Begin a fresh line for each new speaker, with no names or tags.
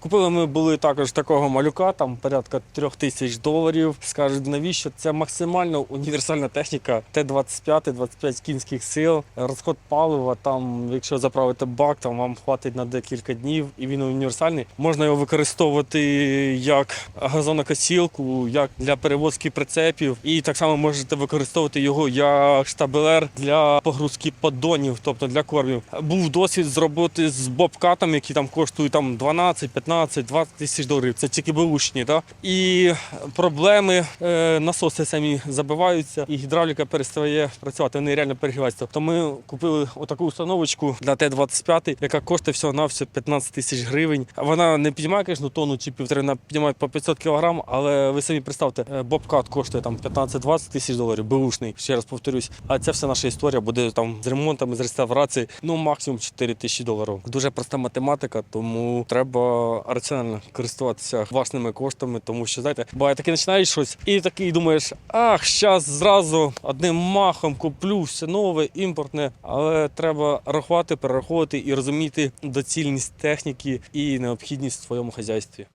Купили ми були також такого малюка, там порядка трьох тисяч доларів. Скажуть, навіщо це максимально універсальна техніка. Т-25, 25 кінських сил, розход палива. Там, якщо заправити бак, там вам хватить на декілька днів, і він універсальний. Можна його використовувати як газонокосілку, як для перевозки прицепів. І так само можете використовувати його як штабелер для погрузки поддонів, тобто для кормів. Був досвід з роботи з бобкатами, які там коштують там 12, 15, 20 тисяч доларів. Це тільки беушні, да? І проблеми е, насоси самі забиваються, і гідравліка перестає працювати. Вони реально перегріваються. Тобто ми купили отаку установочку для Т-25, яка коштує всього на все 15 тисяч гривень. Вона не піднімає, звісно, тонну чи півтори, вона піднімає по 500 кілограм, але ви самі представте, е, бобкат коштує там 15-20 тисяч доларів, беушний, ще раз повторюсь. А ця вся наша історія буде там з ремонтами, з реставрацією, ну максимум 4 тисячі доларів. Дуже проста математика, тому треба раціонально користуватися власними коштами, тому що знаєте, буває таки починаєш щось і такий думаєш, ах, щас зразу одним махом куплю все нове, імпортне, але треба рахувати, перераховувати і розуміти доцільність техніки і необхідність в своєму хазяйстві.